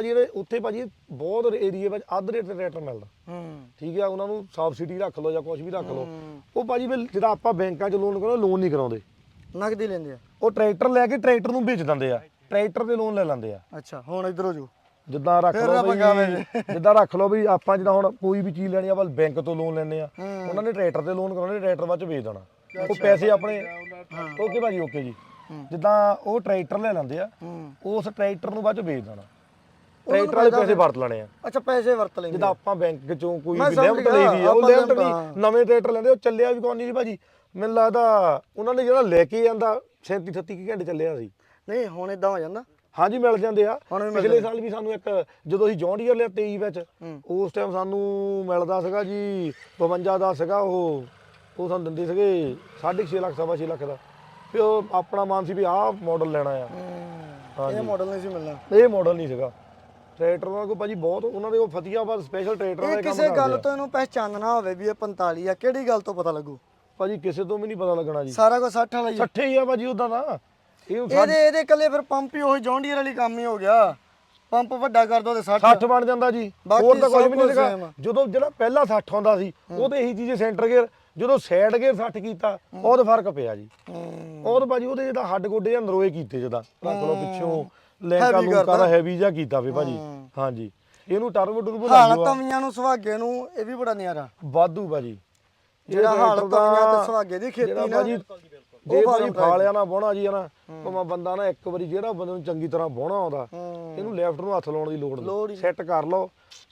ਭਾਜੀ ਜਿਹੜੇ ਉੱਥੇ ਭਾਜੀ ਬਹੁਤ ਏਰੀਏ ਵਿੱਚ ਅੱਧ ਰੇਟ ਤੇ ਟਰੈਕਟਰ ਮਿਲਦਾ। ਹੂੰ। ਠੀਕ ਆ ਉਹਨਾਂ ਨੂੰ ਸਬਸਿਡੀ ਰੱਖ ਲਓ ਜਾਂ ਕੁਝ ਵੀ ਰੱਖ ਲਓ। ਹੂੰ। ਉਹ ਭਾਜੀ ਫਿਰ ਜਿਹੜਾ ਆਪਾਂ ਬੈਂਕਾਂ 'ਚ ਲੋਨ ਕਰਾਉਂਦੇ ਲੋਨ ਨਹੀਂ ਕਰਾਉਂਦੇ। ਨਗਦੀ ਲੈਂਦੇ ਆ। ਉਹ ਟਰੈਕਟਰ ਲੈ ਕੇ ਟਰੈਕਟਰ ਨੂੰ ਵੇਚ ਦਿੰਦੇ ਆ। ਟਰੈਕਟਰ ਤੇ ਲੋਨ ਲੈ ਲੈਂਦੇ ਆ। ਅੱਛਾ ਹੁਣ ਇਧਰੋਂ ਜੋ ਜਿੱਦਾਂ ਰੱਖ ਲਓ ਵੀ ਜਿੱਦਾਂ ਰੱਖ ਲਓ ਵੀ ਆਪਾਂ ਜਿੱਦਾਂ ਹੁਣ ਕੋਈ ਵੀ ਚੀਜ਼ ਲੈਣੀ ਆ ਆਪਾਂ ਬੈਂਕ ਤੋਂ ਲੋਨ ਲੈਣੇ ਆ। ਹੂੰ। ਉਹਨਾਂ ਨੇ ਟਰੈਕਟਰ ਤੇ ਲੋਨ ਕਰਾਉਣੇ ਟਰੈਕਟਰ ਬਾਅਦ ਚ ਵੇਚ ਦੇਣਾ। ਉਹ ਪੈਸੇ ਆਪਣੇ ਓਕੇ ਭਾਜੀ ਓਕੇ ਜੀ। ਹੂੰ। ਜਿੱਦਾਂ ਉਹ ਟਰੈਕਟਰ ਲੈ ਲੈਂਦੇ ਆ ਹੂੰ। ਉਸ ਟਰੈਕਟਰ ਨੂੰ ਬਾਅਦ ਚ ਵੇਚ ਦੇਣਾ। ਟਰੈਕਟਰ ਵਾਲੇ ਪੈਸੇ ਵਰਤ ਲੈਣੇ ਆ। ਅੱਛਾ ਪੈਸੇ ਵਰਤ ਲੈਂਦੇ ਜਿੱਦਾਂ ਆਪਾਂ ਬੈਂਕ ਚੋਂ ਕੋਈ ਵੀ ਲਿਮਟ ਗਿਆ, ਲਈ ਦੀ ਆ ਉਹ ਲਿਮਟ ਹਾਂ। ਨਵੇਂ ਟਰੈਕਟਰ ਲੈਂਦੇ ਉਹ ਚੱਲਿਆ ਵੀ ਕੋਈ ਨਹੀਂ ਸੀ ਭਾਜੀ? ਮੈਨੂੰ ਲੱਗਦਾ ਉਹਨਾਂ ਨੇ ਜਿਹੜਾ ਲੈ ਕੇ ਜਾਂਦਾ 37 38 ਘੰਟੇ ਚੱਲਿਆ ਸੀ। ਨਹੀਂ ਹੁਣ ਇਦਾਂ ਹੋ ਜਾਂਦਾ। ਹਾਂਜੀ ਮਿਲ ਜਾਂਦੇ ਆ। ਵੀ ਪਿਛਲੇ। ਸਾਲ ਵੀ ਸਾਨੂੰ ਇੱਕ ਜਦੋਂ ਅਸੀਂ ਜੌਨ ਡੀਅਰ ਲਿਆ 23 ਵਿੱਚ। ਉਸ ਟਾਈਮ ਸਾਨੂੰ ਮਿਲਦਾ ਸੀਗਾ ਜੀ 52 ਦਾ ਸੀਗਾ ਉਹ ਉਹ ਸਾਨੂੰ ਦਿੰਦੇ ਸੀਗੇ 6.5 ਲੱਖ ਸਵਾ ਛੇ ਲੱਖ ਦਾ। ਫਿਰ ਆਪਣਾ ਮਨ ਸੀ ਵੀ ਆਹ ਮਾਡਲ ਲੈਣਾ ਆ। ਹੂੰ। ਇਹ ਮਾਡਲ ਨਹੀਂ ਸੀ ਮਿਲਣਾ। ਇਹ ਮਾਡਲ ਨਹੀਂ ਸੀਗਾ। ਟਰੈਕਟਰ ਉਹਨਾਂ ਕੋਲ ਭਾਜੀ ਬਹੁਤ ਉਹਨਾਂ ਦੇ ਉਹ ਫਤੀਆ ਬਸ ਸਪੈਸ਼ਲ ਟਰੈਕਟਰਾਂ ਇਹ ਦੇ ਕੰਮ ਕਿਸੇ ਗੱਲ ਕਰਦੇ ਤੋਂ ਇਹਨੂੰ ਪਹਿਚਾਨਣਾ ਹੋਵੇ ਵੀ ਇਹ 45 ਆ ਕਿਹੜੀ ਗੱਲ ਤੋਂ ਪਤਾ ਲੱਗੂ? ਭਾਜੀ ਕਿਸੇ ਤੋਂ ਵੀ ਨਹੀਂ ਪਤਾ ਲੱਗਣਾ ਜੀ। ਸਾਰਾ ਕੁਝ 60 ਵਾਲਾ ਹੀ ਆ। 60 ਹੀ ਆ ਭਾਜੀ ਉਦਾਂ ਦਾ ਇਹ ਇਹਦੇ ਇਹਦੇ ਕੱਲੇ ਫਿਰ ਪੰਪ ਹੀ ਉਹੀ ਜੌਂਡੀਅਰ ਵਾਲੀ ਕੰਮ ਹੀ ਹੋ ਗਿਆ। ਪੰਪ ਵੱਡਾ ਕਰ ਦੋ ਤੇ 60 60 ਬਣ ਜਾਂਦਾ ਜੀ। ਬਾਕੀ ਹੋਰ ਤਾਂ ਕੁਝ ਸਭ ਵੀ ਨਹੀਂ ਕੁਝ ਸੀਗਾ। same ਆ। ਜਦੋਂ ਜਿਹੜਾ ਪਹਿਲਾ 60 ਹੁੰਦਾ ਸੀ ਉਹ ਤੇ ਇਹੀ ਚੀਜ਼ ਸੈਂਟਰ ਗੇਅਰ ਜਦੋਂ ਸਾਈਡ ਗੇਅਰ 60 ਕੀਤਾ ਉਹਦਾ ਫ਼ਰਕ ਪਿਆ ਜੀ। ਹੂੰ। ਉਹ ਤਾਂ ਭਾਜੀ ਉਹਦੇ ਜਿਹੜਾ ਹੱਡ ਗੋਡੇ ਜਾਂ ਨਰੋਏ ਕੀਤੇ ਜਦਾਂ ਰੱਖ ਲਓ ਪਿੱਛੋਂ ਲੈਂਕਾ ਲੂਕਾ। ਦਾ ਹੈਵੀ ਜਿਹਾ ਕੀਤਾ ਵੇ ਭਾਜੀ। ਹਾਂਜੀ। ਇਹਨੂੰ ਟਰਬੋ ਟਰਬੋ ਹਾਲ ਲੱਗਿਆ ਤਵੀਆਂ ਨੂੰ ਸੁਹਾਗੇ ਨੂੰ ਇਹ ਵੀ ਬੜਾ ਨਿਆਰਾ। ਵਾਧੂ ਭਾਜੀ। ਜਿਹੜਾ ਹਾਲ ਟਰੈਕਟਰ ਦਾ- ਤਵੀਆਂ ਤੇ ਸੁਹਾਗੇ ਦੀ ਖੇਤੀ ਜਿਹੜਾ ਨਾ ਜੇ ਭਾਜੀ ਫਾਲਿਆ ਨਾ ਬੋਣਾ ਜੀ ਨਾ ਭਾਵੇਂ ਬੰਦਾ ਨਾ ਇੱਕ ਵਾਰੀ ਜਿਹੜਾ ਬੰਦੇ ਨੂੰ ਚੰਗੀ ਤਰ੍ਹਾਂ ਬੋਣਾ ਆਉਂਦਾ ਇਹਨੂੰ ਲੈਫਟ ਨੂੰ ਹੱਥ ਲਾਉਣ ਦੀ ਲੋੜ ਨਹੀਂ। ਸੈੱਟ ਕਰ ਲਓ।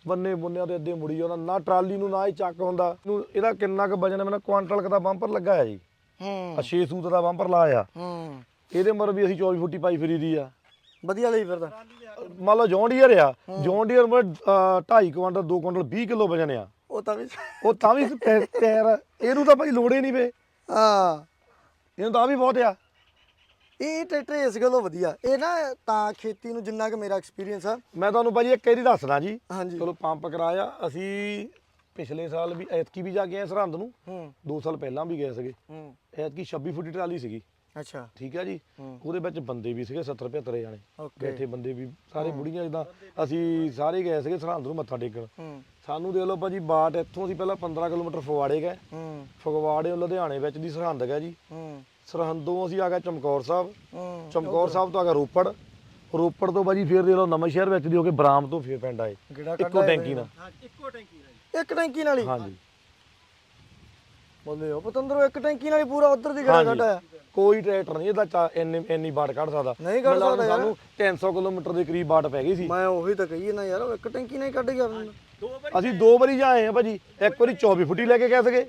ਬੰਨੇ ਬੁੰਨਿਆਂ ਤੇ ਅੱਧੇ ਮੁੜੀ ਜਾਂਦਾ ਨਾ ਟਰਾਲੀ ਨੂੰ ਨਾ ਹੀ ਚੱਕ ਹੁੰਦਾ। ਇਹਨੂੰ ਇਹਦਾ ਕਿੰਨਾ ਕੁ ਵਜਨ ਮੈਨੂੰ ਕੁਆਂਟਲ ਕੁ ਦਾ ਬੰਪਰ ਲੱਗਾ ਹੈ ਜੀ। ਹੂੰ। ਆ 6 ਸੂਤ ਦਾ ਬੰਪਰ ਲਾਇਆ। ਹੂੰ। ਇਹਦੇ ਮਰ ਵੀ ਅਸੀਂ 24 ਫੁੱਟੀ ਪਾਈ ਫਿਰੀ ਦੀ ਆ। ਵਧੀਆ ਲਈ ਫਿਰਦਾ। ਮੰਨ ਲਓ ਜੌਨ ਡੀਅਰ ਆ। ਜੌਨ ਡੀਅਰ ਮਰ 2.5 ਕੁਆਂਟਲ 2 ਕੁਆਂਟਲ 20 ਕਿਲੋ ਵਜਨ ਆ। ਉਹ ਤਾਂ ਵੀ ਉਹ ਤਾਂ ਵੀ ਟਾਇਰ ਇਹਨੂੰ ਤਾਂ ਭਾਈ ਲੋੜ ਨਹੀਂ ਵੇ। ਹਾਂ। ਇਹਨੂੰ ਤਾਂ ਵੀ ਬਹੁਤ ਆ। ਇਹ ਟਰੈਕਟਰ ਇਸ ਗੱਲੋਂ ਵਧੀਆ। ਇਹ ਨਾ ਤਾਂ ਖੇਤੀ ਨੂੰ ਜਿੰਨਾ ਕਿ ਮੇਰਾ ਐਕਸਪੀਰੀਅੰਸ ਆ। ਮੈਂ ਤੁਹਾਨੂੰ ਭਾਜੀ ਇੱਕ ਇਹਦੀ ਦੱਸਦਾ ਜੀ। ਹਾਂਜੀ। ਚਲੋ ਪੰਪ ਕਰਾਇਆ। ਅਸੀਂ ਪਿਛਲੇ ਸਾਲ ਵੀ ਐਤਕੀ ਵੀ ਜਾ ਕੇ ਆਏ ਸਰਹੰਦ ਨੂੰ। ਹੂੰ। 2 ਸਾਲ ਪਹਿਲਾਂ ਵੀ ਗਏ ਸੀਗੇ। ਹੂੰ। ਐਤਕੀ 26 ਫੁੱਟੀ ਟਰਾਲੀ ਸੀਗੀ। ਅੱਛਾ। ਠੀਕ ਹੈ ਜੀ। ਉਹਦੇ ਵਿੱਚ ਬੰਦੇ ਵੀ ਸੀਗੇ 70 75 ਜਾਣੇ। ਬੈਠੇ ਬੰਦੇ ਵੀ ਸਾਰੇ ਬੁੜੀਆਂ ਜਿੱਦਾਂ। ਅਸੀਂ ਸਾਰੇ ਗਏ ਸੀਗੇ ਸਰਹੰਦ ਨੂੰ ਮੱਥਾ ਟੇਕਣ। ਸਾਨੂੰ ਦੇਖ ਲਓ ਭਾਜੀ ਬਾਟ ਇੱਥੋਂ ਅਸੀਂ ਪਹਿਲਾਂ 15 ਕਿਲੋਮੀਟਰ ਫਗਵਾੜੇ ਗਏ। ਹੂੰ। ਫਗਵਾੜੇ ਲੁਧਿਆਣੇ ਵਿੱਚ ਦੀ ਸਰਹੰਦ ਗਿਆ ਜੀ। ਹੂੰ। ਸਰਹੰਦੋਂ ਅਸੀਂ ਆ ਗਏ ਚਮਕੌਰ ਸਾਹਿਬ। ਹੂੰ। ਚਮਕੌਰ ਸਾਹਿਬ ਤੋਂ ਆ ਗਿਆ ਰੋਪੜ। ਰੋਪੜ ਤੋਂ ਭਾਜੀ ਫੇਰ ਦੇਖ ਲਓ ਨਵਾਂ ਸ਼ਹਿਰ ਵਿੱਚ ਦੀ ਹੋ ਕੇ ਬਰਾਮ ਤੋਂ ਫੇਰ ਪਿੰਡ ਆਏ। ਗਿੜਾ ਇੱਕੋ ਟੈਂਕੀ ਨਾਲ। ਇੱਕ ਟੈਂਕੀ ਨਾਲ ਹੀ। ਹਾਂਜੀ। ਬੋਲੇ ਉਹ ਪਤੰਦਰੋ ਇੱਕ ਟੈਂਕੀ ਨਾਲ ਹੀ ਪੂਰਾ ਉਧਰ ਦੀ ਗਿੜਾ ਹਾਂਜੀ। ਕੋਈ ਟਰੈਕਟਰ ਨਹੀਂ ਇਹਦਾ ਇੰਨੀ ਇੰਨੀ ਬਾਟ ਕੱਢ ਸਕਦਾ। ਨਹੀਂ ਕੱਢ ਸਕਦਾ ਯਾਰ। ਸਾਨੂੰ 300 ਕਿਲੋਮੀਟਰ ਦੇ ਕਰੀਬ ਬਾਟ ਪੈ ਗਈ ਸੀ। ਮੈਂ ਉਹੀ ਤਾਂ ਕਹੀ ਨਾ ਯਾਰ ਉਹ ਇੱਕ ਟੈਂਕੀ ਨਾਲ ਕੱਢ ਗਿਆ ਅਸੀਂ ਦੋ ਵਾਰੀ ਜਾਏ ਆ ਭਾਜੀ। ਇੱਕ ਵਾਰੀ 24 ਫੁੱਟੀ ਲੈ ਕੇ ਗਏ ਸੀਗੇ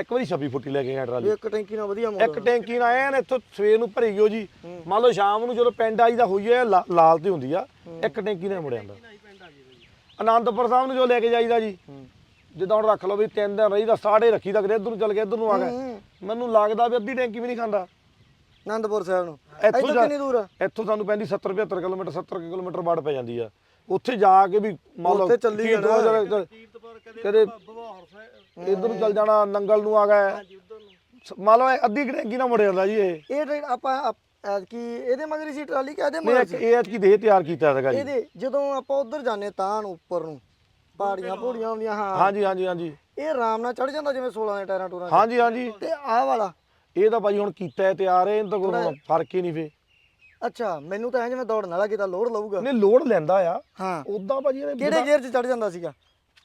ਇੱਕ ਵਾਰੀ 26 ਫੁੱਟੀ ਲੈ ਕੇ ਗਏ ਟਰਾਲੀ। ਇੱਕ ਟੈਂਕੀ ਨਾਲ ਵਧੀਆ ਇੱਕ ਮੋਟਰ ਟੈਂਕੀ ਨਾਲ ਐਨ ਇੱਥੋਂ ਸਵੇਰ ਨੂੰ ਭਰੀ ਗਿਓ ਜੀ। ਮੰਨ ਲਓ ਸ਼ਾਮ ਨੂੰ ਜਦੋਂ ਪਿੰਡ ਆਈਦਾ ਹੋਈ ਹੈ ਲਾਲ ਤੇ ਹੁੰਦੀ ਆ। ਇੱਕ ਟੈਂਕੀ ਨਾਲ ਮੁੜ ਜਾਂਦਾ ਆਨੰਦਪੁਰ ਸਾਹਿਬ ਨੂੰ ਜੋ ਲੈ ਕੇ ਜਾਈਦਾ ਜੀ। ਜਿੱਦਾਂ ਹੁਣ ਰੱਖ ਲਓ ਵੀ ਤਿੰਨ ਦਿਨ ਰਹੀਦਾ ਸਾੜੇ ਰੱਖੀ ਦਾ ਕਦੇ ਇੱਧਰ ਨੂੰ ਚੱਲ ਗਿਆ ਇੱਧਰ ਨੂੰ ਆ ਹੂੰ। ਮੈਨੂੰ ਲੱਗਦਾ ਵੀ ਅੱਧੀ ਟੈਂਕੀ ਵੀ ਨਹੀਂ ਖਾਂਦਾ। ਆਨੰਦਪੁਰ ਸਾਹਿਬ ਨੂੰ। ਇੱਥੋਂ ਕਿੰਨੀ ਦੂਰ ਆ? ਇੱਥੋਂ ਸਾਨੂੰ ਪੈਂਦੀ 70 75 ਕਿਲੋਮੀਟਰ 70 ਕਿਲੋਮੀਟਰ ਬਾੜ ਪੈ ਜਾਂਦੀ ਆ। ਉੱਥੇ ਜਾ ਕੇ ਵੀ ਮੰਨ ਲਓ ਉੱਥੇ ਚੱਲੀ ਜਾਣਾ। ਕਦੇ ਇੱਧਰ ਨੂੰ ਚੱਲ ਜਾਣਾ ਨੰਗਲ ਨੂੰ ਆ ਗਏ ਮੰਨ ਲਓ ਅੱਧੀ ਕੁ ਟੈਂਕੀ ਨਾਲ ਮੁੜ ਜਾਂਦਾ ਜੀ ਇਹ। ਇਹ ਟਰੈਕ ਆਪਾਂ ਕੀ ਇਹਦੇ ਮਗਰ ਹੀ ਸੀ ਟਰਾਲੀ ਕਹਦੇ ਮਗਰ ਇਹ ਐਤਕੀ ਦੇਹ ਤਿਆਰ ਕੀਤਾ ਸੀਗਾ ਜੀ। ਇਹਦੇ ਜਦੋਂ ਆਪਾਂ ਉਧਰ ਜਾਂਦੇ ਤਾਂ ਉੱਪਰ ਨੂੰ ਪਹਾੜੀਆਂ ਪਹਾੜੀਆਂ ਹੁੰਦੀਆਂ ਹਾਂ। ਹਾਂਜੀ ਹਾਂਜੀ ਹਾਂਜੀ। ਇਹ ਆਰਾਮ ਨਾਲ ਚੜ ਜਾਂਦਾ ਜਿਵੇਂ 16 ਦੇ ਟਾਇਰਾਂ ਟੂਰਾਂ। ਹਾਂਜੀ ਹਾਂਜੀ। ਤੇ ਆਹ ਵਾਲਾ ਇਹ ਤਾਂ ਭਾਜੀ ਹੁਣ ਕੀਤਾ ਹੈ ਤਿਆਰ ਹੈ ਇਹਨੂੰ ਤਾਂ ਕੋਈ ਫ਼ਰਕ ਹੀ ਨਹੀਂ ਫੇ ਅੱਛਾ ਮੈਨੂੰ ਤਾਂ ਐ ਜਿਵੇਂ ਦੌੜਨ ਵਾਲਾ ਕਿਤਾ ਲੋਡ ਲਊਗਾ। ਨਹੀਂ ਲੋਡ ਲੈਂਦਾ ਆ। ਹਾਂ। ਉਦਾਂ ਭਾਜੀ ਇਹਨੇ ਕਿਹੜੇ ਗੇਅਰ 'ਚ ਚੜ ਜਾਂਦਾ ਸੀਗਾ?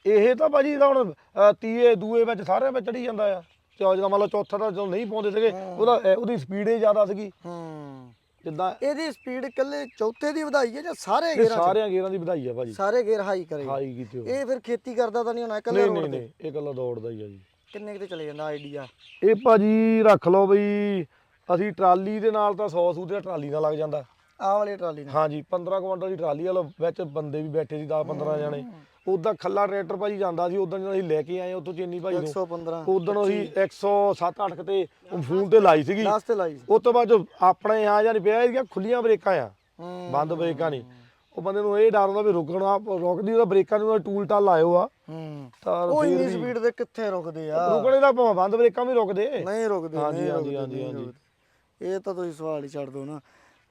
ਇਹ ਤਾਂ ਭਾਜੀ ਇਹਦਾ ਹੁਣ ਅ, ਤੀਏ ਦੂਏ ਵਿੱਚ ਸਾਰਿਆਂ ਵਿੱਚ ਚੜੀ ਜਾਂਦਾ ਆ। ਚੌ ਜਦੋਂ ਮੰਨ ਲਓ ਚੌਥਾ ਤਾਂ ਜਦੋਂ ਨਹੀਂ ਪਾਉਂਦੇ ਸੀਗੇ ਉਹਦਾ ਅ, ਉਹਦੀ ਸਪੀਡ ਹੀ ਜ਼ਿਆਦਾ ਸੀਗੀ। ਹੂੰ। ਜਿੱਦਾਂ ਇਹਦੀ ਸਪੀਡ ਇਕੱਲੇ ਚੌਥੇ ਦੀ ਵਧਾਈ ਹੈ ਜਾਂ ਸਾਰੇ ਇਹ ਗੇਅਰਾਂ 'ਚ? ਸਾਰਿਆਂ ਗੇਅਰਾਂ ਦੀ ਵਧਾਈ ਆ ਭਾਜੀ। ਸਾਰੇ ਗੇਅਰ ਹਾਈ ਕਰੇ। ਹਾਈ ਕੀਤੀ ਹੋਈ। ਇਹ ਫਿਰ ਖੇਤੀ ਕਰਦਾ ਤਾਂ ਨਹੀਂ ਹੋਣਾ ਇਕੱਲੇ ਨਹੀਂ ਰੋਡ ਤੇ? ਨਹੀਂ ਇਹ ਗੱਲਾਂ ਦੌੜਦਾ ਹੀ ਆ ਜੀ। ਕਿੰਨੇ ਕਿਤੇ ਚਲੇ ਜਾਂਦਾ ਆਈਡੀਆ? ਇਹ ਭਾਜੀ ਰੱਖ ਲਓ ਬਈ ਅਸੀਂ ਟਰਾਲੀ ਦੇ ਨਾਲ ਤਾਂ 100 ਸੂਤ ਦਾ ਟਰਾਲੀ ਨਾਲ ਲੱਗ ਜਾਂਦਾ। ਆਹ ਵਾਲੀ ਟਰਾਲੀ ਨਾਲ? ਹਾਂਜੀ 15 ਕੁਇੰਟਲ ਦੀ ਟਰਾਲੀ ਵਾਲਾ ਵਿੱਚ ਬੰਦੇ ਵੀ ਬੈਠੇ ਸੀ 10 15 ਜਾਣੇ। ਉਦਾਂ ਖੱਲਾ ਟਰੈਕਟਰ ਭਾਜੀ ਜਾਂਦਾ ਸੀ ਉਦੋਂ ਜਦੋਂ ਅਸੀਂ ਲੈ ਕੇ ਆਏ ਉੱਥੋਂ ਚੀਨੀ ਭਾਈ ਨੂੰ। 115 ਉਦੋਂ ਅਸੀਂ 107 8 ਤੇ ਫੋਨ ਤੇ ਲਾਈ ਸੀਗੀ। ਲਾਸਟ ਤੇ ਲਾਈ ਸੀ। ਉਸ ਤੋਂ ਬਾਅਦ ਜੋ ਆਪਣੇ ਆ ਜਾਂ ਪਿਆ ਇਹਦੀਆਂ ਖੁੱਲੀਆਂ ਬ੍ਰੇਕਾਂ ਆ। ਬੰਦ ਬ੍ਰੇਕਾਂ ਨਹੀਂ। ਉਹ ਬੰਦੇ ਨੂੰ ਇਹ ਡਰ ਹੁੰਦਾ ਵੀ ਰੁਕਣਾ ਰੁਕਦੀ ਉਹਦਾ ਬ੍ਰੇਕਾਂ ਨੂੰ ਟੂਲ ਟਾਲ ਲਾਇਓ ਆ। ਹੂੰ। ਤਾਂ ਉਹ ਇੰਨੀ ਸਪੀਡ ਤੇ ਕਿੱਥੇ ਰੁਕਦੇ ਆ? ਰੁਕਣੇ ਦਾ ਭਾਵੇਂ ਬੰਦ ਬ੍ਰੇਕਾਂ ਵੀ ਰੁਕਦੇ। ਨਹੀਂ ਰੁਕਦੇ ਹਾਂਜੀ, ਹਾਂਜੀ, ਹਾਂਜੀ, ਹਾਂਜੀ। ਇਹ ਤਾਂ ਤੁਸੀਂ ਸਵਾਲ ਹੀ ਛੱਡ ਦਿਓ ਨਾ।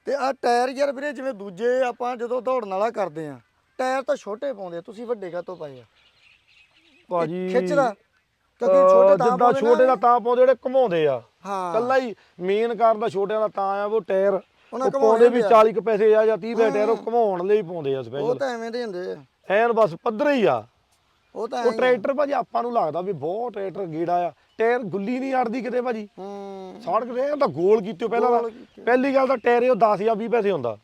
ਤੇ ਆ ਟਾਇਰ ਯਾਰ ਵੀਰੇ ਜਿਵੇਂ ਦੂਜੇ ਆਪਾਂ ਜਦੋਂ ਦੌੜਨ ਵਾਲਾ ਕਰਦੇ ਆ ਟਾਇਰ ਤਾਂ ਛੋਟੇ ਪਾਉਂਦੇ ਆ, ਤੁਸੀਂ ਵੱਡੇ ਕਾਤੋਂ ਪਾਏ ਆ? ਭਾਜੀ ਖਿੱਚਦਾ? ਕਿਉਂਕਿ ਛੋਟੇ ਤਾਂ ਜਿੱਦਾਂ ਛੋਟੇ ਦਾ ਤਾਂ ਪਾਉਂਦੇ ਜਿਹੜੇ ਘੁਮਾਉਂਦੇ ਆ। ਹਾਂ। ਕੱਲਾ ਹੀ ਮੇਨ ਕਾਰਨ ਦਾ ਛੋਟਿਆਂ ਦਾ ਤਾਂ ਆ ਉਹ ਟਾਇਰ। ਉਹਨਾਂ ਪਾਉਂਦੇ ਵੀ ਹੁੰਦੇ ਆ। 40 ਕੁ ਪੈਸੇ ਆ ਜਾਂ 30 ਪੈਸੇ ਉਹ ਘੁਮਾਉਣ ਲਈ ਪਾਉਂਦੇ ਆ ਉਹ ਸਪੈਸ਼ਲ ਤਾਂ ਐਵੇਂ ਦੇ ਹੁੰਦੇ ਆ। ਐਨ ਬਸ ਪੱਧਰ ਹੀ ਆ। ਉਹ ਤਾਂ ਉਹ ਐਂ ਹੀ ਆ। ਟਰੈਕਟਰ ਭਾਜੀ ਆਪਾਂ ਨੂੰ ਲੱਗਦਾ ਵੀ ਬਹੁਤ ਟਰੈਕਟਰ ਗੀੜਾ ਆ। ਟਾਇਰ ਗੁੱਲੀ ਨਹੀਂ ਅੜਦੀ ਕਿਤੇ ਭਾਜੀ। ਹੂੰ। ਸੜਕ ਐਨ ਤਾਂ ਗੋਲ ਕੀਤੇ ਪਹਿਲਾਂ ਗੋਲ ਤਾਂ ਪਹਿਲੀ ਗੱਲ ਤਾਂ ਟਾਇਰ ਉਹ 10 ਜਾਂ 20 ਪੈਸੇ ਹੁੰਦਾ।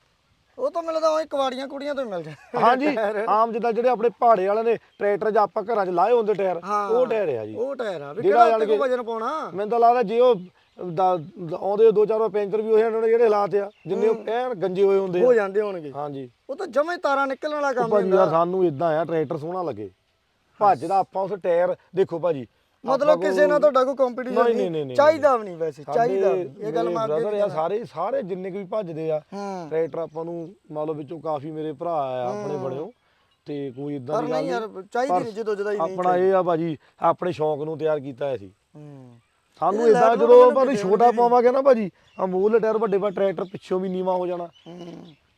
ਉਹ ਤਾਂ ਮਿਲਦਾ ਉਹ ਕਵਾੜੀਆਂ ਕੁੜੀਆਂ ਤੋਂ ਹੀ ਮਿਲ ਜਾਂਦੇ ਹਾਂਜੀ ਆਮ ਜਿੱਦਾਂ ਜਿਹੜੇ ਆਪਣੇ ਪਹਾੜੇ ਵਾਲੇ ਨੇ ਟਰੈਕਟਰ 'ਚ ਆਪਾਂ ਘਰਾਂ 'ਚ ਲਾਏ ਹੁੰਦੇ ਟਾਇਰ। ਉਹ ਟਾਇਰ ਆ ਜੀ। ਉਹ ਟਾਇਰ ਆ। ਵੀ ਜਿਹੜਾ ਕਿਹੜਾ ਜਾਣ ਉੱਤੇ ਕੋ ਕੇ- ਵਜਨ ਪਾਉਣਾ? ਮੈਨੂੰ ਤਾਂ ਲੱਗਦਾ ਜੇ ਉਹ ਦਾ- ਆਉਂਦੇ ਦੋ ਚਾਰ ਵਾਰ ਪੈਂਚਰ ਵੀ ਹੋਏ ਉਹਨਾਂ ਦੇ ਜਿਹੜੇ ਹਾਲਾਤ ਆ ਜਿੰਨੇ ਉਹ ਐਨ ਗੰਜੇ ਹੋਏ ਹੁੰਦੇ ਹੋ ਆ ਜਾਂਦੇ ਹੋਣਗੇ। ਹਾਂਜੀ। ਉਹ ਤਾਂ ਜਮੇ ਤਾਰਾਂ ਨਿਕਲਣ ਵਾਲਾ ਕੰਮ ਭਾਜੀ ਹੁੰਦਾ। ਯਾਰ ਸਾਨੂੰ ਇਦਾਂ ਆ ਟਰੈਕਟਰ ਸੋਹਣਾ ਲੱਗੇ। ਭੱਜਦਾ ਆਪਾਂ ਉਸ ਟਾਇਰ ਦੇਖੋ ਭਾਜੀ ਮਤਲਬ ਕਿਸੇ ਨਾਲ ਤੁਹਾਡਾ ਕੋਈ ਕੰਪੀਟੀਸ਼ਨ ਨਹੀਂ, ਨਹੀਂ, ਨਹੀਂ, ਨਹੀਂ, ਚਾਹੀਦਾ ਵੀ ਨਹੀਂ ਵੈਸੇ ਚਾਹੀਦਾ ਵੀ ਨਹੀਂ। ਇਹ ਗੱਲ ਮੰਨ ਬ੍ਰਦਰ ਕੇ ਆ ਸਾਰੇ ਸਾਰੇ ਜਿੰਨੇ ਕੁ ਵੀ ਭੱਜਦੇ ਆ ਹੂੰ। ਟਰੈਕਟਰ ਆਪਾਂ ਨੂੰ ਮੰਨ ਲਓ ਵਿੱਚੋਂ ਕਾਫੀ ਮੇਰੇ ਭਰਾ ਆ ਆਪਣੇ ਬਣਿਓ ਤੇ ਕੋਈ ਇਦਾਂ ਪਰ ਨਹੀਂ ਯਾਰ ਨਹੀਂ। ਚਾਹੀਦੀ ਨਹੀਂ ਜਦੋਂ ਜਦਾਈ ਨਹੀਂ ਆਪਣਾ ਇਹ ਆ ਭਾਜੀ ਆਪਣੇ ਸ਼ੌਂਕ ਨੂੰ ਤਿਆਰ ਕੀਤਾ ਹੋਇਆ ਸੀ ਹੂੰ। ਸਾਨੂੰ ਇਦਾਂ ਜਦੋਂ ਆਪਾਂ ਨੂੰ ਛੋਟਾ ਪਾਵਾਂਗੇ ਨਾ ਭਾਜੀ ਅਮੂਲ ਟਾਇਰ ਵੱਡੇ ਵੱਡੇ ਟਰੈਕਟਰ ਪਿੱਛੋਂ ਵੀ ਨੀਵਾ ਹੋ ਜਾਣਾ।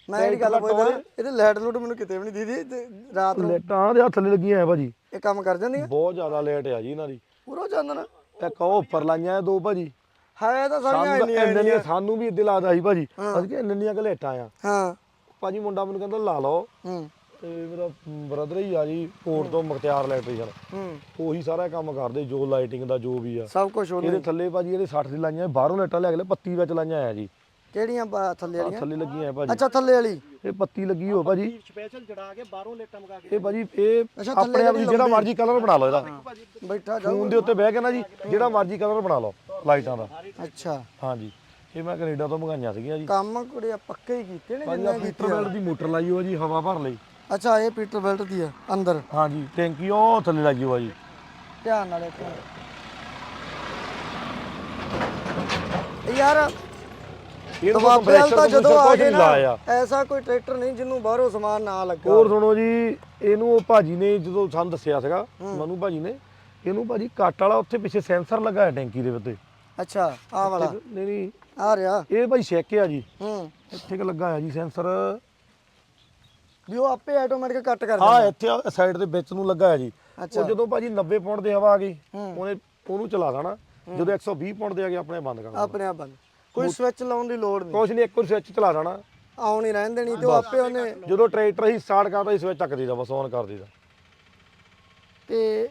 ਮੈਂ ਇਹ ਗੱਲ ਪੁੱਛਦਾ ਇਹਦੇ ਲੈਟ ਲੂਟ ਮੈਨੂੰ ਕਿਤੇ ਵੀ ਨਹੀਂ ਦੀਦੀ ਤੇ ਰਾਤ ਨੂੰ ਲੈਟਾਂ ਦੇ ਹੱਥ ਲੱਗੀਆਂ ਆ ਭਾਜੀ। ਇਹ ਕੰਮ ਕਰ ਜਾਂਦੀਆਂ? ਬਹੁਤ ਜ਼ਿਆਦਾ ਲੇਟ ਆ ਜੀ ਇਹਨਾਂ ਦੀ। ਪੂਰਾ ਚੰਦਨ ਇੱਕ ਉਹ ਉੱਪਰ ਲਾਈਆਂ ਆ ਦੋ ਭਾਜੀ। ਹੈ ਤਾਂ ਸਾਰੀਆਂ ਇੰਨੀਆਂ ਇੰਨੇ ਦੀਆਂ ਸਾਨੂੰ ਵੀ ਇੱਦੇ ਲੱਗਦਾ ਸੀ ਭਾਜੀ। ਅਸੀਂ ਕਿ ਇੰਨੇ ਦੀਆਂ ਘਲੇਟਾਂ ਆ। ਹਾਂ। ਭਾਜੀ ਮੁੰਡਾ ਮੈਨੂੰ ਕਹਿੰਦਾ ਲਾ ਲਓ। ਹੂੰ। ਤੇ ਮੇਰਾ ਬ੍ਰਦਰ ਹੀ ਆ ਜੀ ਕੋਟ ਤੋਂ ਮੁਖਤਿਆਰ ਇਲੈਕਟ੍ਰੀਸ਼ੀਅਨ ਹੂੰ। ਉਹੀ ਸਾਰਾ ਕੰਮ ਕਰਦੇ ਜੋ ਲਾਈਟਿੰਗ ਦਾ ਜੋ ਵੀ ਆ। ਸਭ ਕੁਝ ਉਹਨੇ ਇਹਦੇ ਥੱਲੇ ਭਾਜੀ ਇਹਦੇ 60 ਦੀ ਲਾਈਆਂ ਬਾਹਰੋਂ ਲਾਈਟਾਂ ਲੈ ਕੇ ਪੱਤੀ ਵਿੱਚ ਲਾਈਆਂ ਆ ਜੀ। ਕਿਹੜੀਆਂ ਬਾ- ਥੱਲੇ ਆਹ ਵਾਲੀਆਂ? ਥੱਲੇ ਲੱਗੀਆਂ ਆ ਭਾਜੀ। ਅੱਛਾ ਥੱਲੇ ਵਾਲੀ। ਇਹ ਪੱਤੀ ਲੱਗੀ ਹੋ ਭਾਜੀ। ਸਪੈਸ਼ਲ ਜੜਾ ਕੇ ਬਾਹਰੋਂ ਲੇਟਾਂ ਮਗਾ ਕੇ ਇਹ ਭਾਜੀ ਇਹ ਅੱਛਾ, ਥੱਲੇ ਆਪਣੇ ਆਪ ਜਿਹੜੀ ਜੀ ਜਿਹੜਾ ਲੰਬੀ- ਮਰਜ਼ੀ ਕਲਰ ਬਣਾ ਲਓ ਇਹਦਾ। ਬੈਠਾ ਜਾ ਫੋਨ ਦੇ ਉੱਤੇ ਬਹਿ ਕੇ ਨਾ ਜੀ ਜਿਹੜਾ ਮਰਜ਼ੀ ਕਲਰ ਬਣਾ ਲਓ ਲਾਈਟਾਂ ਦਾ। ਅੱਛਾ। ਹਾਂਜੀ। ਇਹ ਮੈਂ ਕੈਨੇਡਾ ਤੋਂ ਮੰਗਾਈਆਂ ਸੀਗੀਆਂ ਜੀ। ਕੰਮ ਕੁੜੀਆਂ ਪੱਕੇ ਹੀ ਕੀਤੇ ਨੇ ਭਾਜੀ ਜਿੰਨਾ ਆ ਫੀਟਰ ਬੈਲਟ ਦੀ ਮੋਟਰ ਲਾਈ ਆ ਜੀ ਹਵਾ ਭਰ ਲਈ। ਅੱਛਾ ਇਹ ਪੀਟਰ ਬੈਲਟ ਦੀ ਆ ਅੰਦਰ। ਹਾਂਜੀ ਟੈਂਕੀ ਉਹ ਥੱਲੇ ਲੱਗੀ ਹੋਈ ਆ ਜੀ ਧਿਆਨ ਨਾਲ ਇੱਕ ਇਹ ਯਾਰ ਇਹਨੂੰ ਦਬਾਬੇ ਵਾਲ ਤਾਂ ਜਦੋਂ ਆ ਗਏ ਨਾ ਲਾਇਆ। ਐਸਾ ਕੋਈ ਟਰੈਕਟਰ ਨਹੀਂ ਜਿਹਨੂੰ ਬਾਹਰੋਂ ਸਮਾਨ ਨਾ ਲੱਗਾ। ਹੋਰ ਸੁਣੋ ਜੀ ਇਹਨੂੰ ਉਹ ਭਾਜੀ ਨੇ ਜਦੋਂ ਸਾਨੂੰ ਦੱਸਿਆ ਸੀਗਾ ਮਨੂ ਭਾਜੀ ਨੇ ਇਹਨੂੰ ਭਾਜੀ ਕੱਟ ਵਾਲਾ ਉੱਥੇ ਪਿੱਛੇ ਸੈਂਸਰ ਲੱਗਾ ਹੈ ਟੈਂਕੀ ਦੇ ਉੱਤੇ। ਅੱਛਾ ਆਹ ਵਾਲਾ। ਨਹੀਂ ਨਹੀਂ। ਆ ਰਿਹਾ। ਇਹ ਭਾਈ ਆ ਜੀ। ਹੂੰ। ਇੱਥੇ ਕਿ ਲੱਗਾ ਜੀ ਸੈਂਸਰ। ਵੀ ਉਹ ਆਪੇ ਆਟੋਮੈਟਿਕ ਕੱਟ ਕਰ ਹਾਂ ਦਿੰਦਾ। ਇੱਥੇ ਸਾਈਡ ਦੇ ਵਿੱਚ ਨੂੰ ਲੱਗਾ ਹੈ ਜੀ। ਉਹ ਜਦੋਂ ਭਾਜੀ 90 ਪਾਉਂਡ ਦੇ ਹਵਾ ਆ ਗਈ ਹੂੰ। ਉਹਨੇ ਉਹਨੂੰ ਚਲਾ ਦੇਣਾ। ਜਦੋਂ 120 ਪਾਉਂਡ ਦੇ ਆ ਗਏ ਆਪਣੇ ਬੰਦ ਕਰ ਦੇਣਾ। ਆਪਣੇ ਆਪ ਬੰਦ। ਕੋਈ ਸਵਿਚ ਲਾਉਣ ਦੀ ਲੋੜ ਨਹੀਂ। ਕੁਛ ਨਹੀਂ ਇੱਕ ਵਾਰ ਸਵਿਚ ਚਲਾ ਦੇਣਾ। ਆਉਣ ਹੀ ਰਹਿਣ ਦੇਣੀ ਤੇ ਉਹ ਆਪੇ ਉਹਨੇ ਜਦੋਂ ਟਰੈਕਟਰ ਹੀ ਸਟਾਰਟ ਕਰਦਾ ਹੀ ਸਵਿਚ ਚੱਕ ਦੀਦਾ ਬਸ ਔਨ ਕਰ ਦੀਦਾ ਤੇ